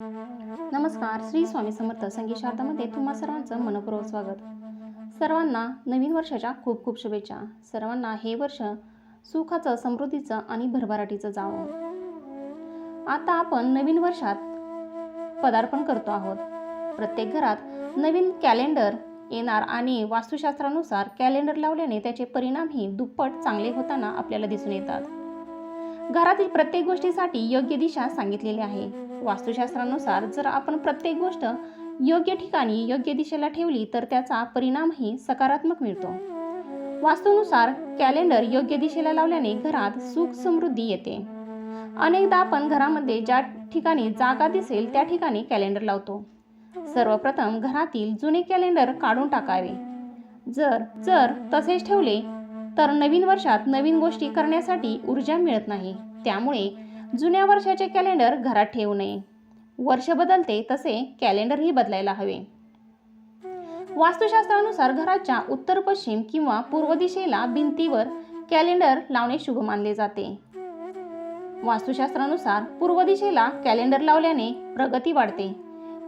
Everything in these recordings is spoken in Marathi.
नमस्कार श्री स्वामी समर्थ संगीत शारदामध्ये तुम्हा सर्वांचं मनपूर्वक स्वागत. सर्वांना नवीन वर्षाच्या खूप खूप शुभेच्छा. सर्वांना हे वर्ष सुखाचं समृद्धीचं आणि भरभराटीचं जावं. आता आपण नवीन वर्षात पदार्पण करतो आहोत. प्रत्येक घरात नवीन कॅलेंडर येणार आणि वास्तुशास्त्रानुसार कॅलेंडर लावल्याने त्याचे परिणामही दुप्पट चांगले होताना आपल्याला दिसून येतात. घरातील प्रत्येक गोष्टीसाठी योग्य दिशा सांगितलेली आहे. वास्तुशास्त्रानुसार जर आपण प्रत्येक गोष्ट योग्य ठिकाणी योग्य दिशेला ठेवली तर त्याचा परिणामही सकारात्मक मिळतो. वास्तूनुसार कॅलेंडर योग्य दिशेला लावल्याने घरात सुख समृद्धी येते. अनेकदा आपण घरामध्ये ज्या ठिकाणी जागा दिसेल त्या ठिकाणी कॅलेंडर लावतो. सर्वप्रथम घरातील जुने कॅलेंडर काढून टाकावे. जर जर तसेच ठेवले तर नवीन वर्षात नवीन गोष्टी करण्यासाठी ऊर्जा मिळत नाही. त्यामुळे जुन्या वर्षाचे कॅलेंडर घरात ठेवू नये. वर्ष बदलते तसे कॅलेंडरही बदलायला हवे. वास्तुशास्त्रानुसार घराच्या उत्तर पश्चिम किंवा पूर्व दिशेला भिंतीवर कॅलेंडर लावणे शुभ मानले जाते. वास्तुशास्त्रानुसार पूर्व दिशेला कॅलेंडर लावल्याने प्रगती वाढते.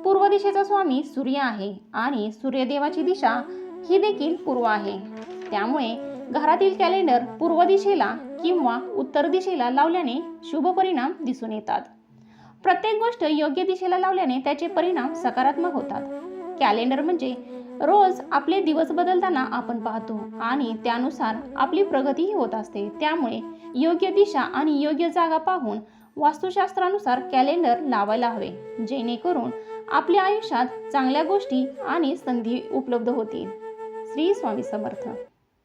पूर्व दिशेचा स्वामी सूर्य आहे आणि सूर्यदेवाची दिशा ही देखील पूर्व आहे. त्यामुळे घरातील कॅलेंडर पूर्व दिशेला किंवा उत्तर दिशेला लावल्याने शुभ परिणाम दिसून येतात. प्रत्येक गोष्ट योग्य दिशेला लावल्याने त्याचे परिणाम सकारात्मक होतात. कॅलेंडर म्हणजे रोज आपले दिवस बदलताना आपण पाहतो आणि त्यानुसार आपली प्रगतीही होत असते. त्यामुळे योग्य दिशा आणि योग्य जागा पाहून वास्तुशास्त्रानुसार कॅलेंडर लावायला हवे जेणेकरून आपल्या आयुष्यात चांगल्या गोष्टी आणि संधी उपलब्ध होतील. श्री स्वामी समर्थ.